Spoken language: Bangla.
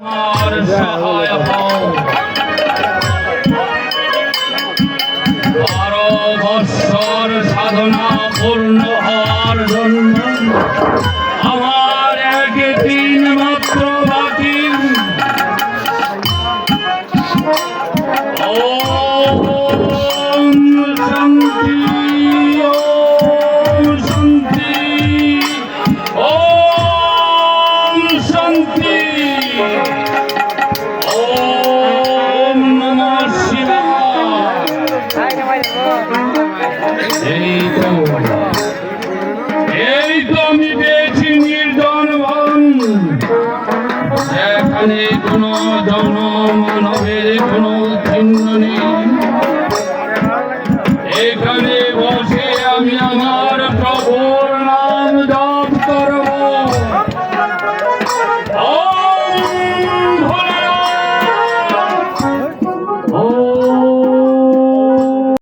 আর সহায় বারো বৎসর সাধনা পূর্ণ হওয়ার জন্য আমার এই তো এই তো আমি পেয়েছি নির্জন বন। এখানে কোনো জন মানবের কোনো চিহ্ন নেই।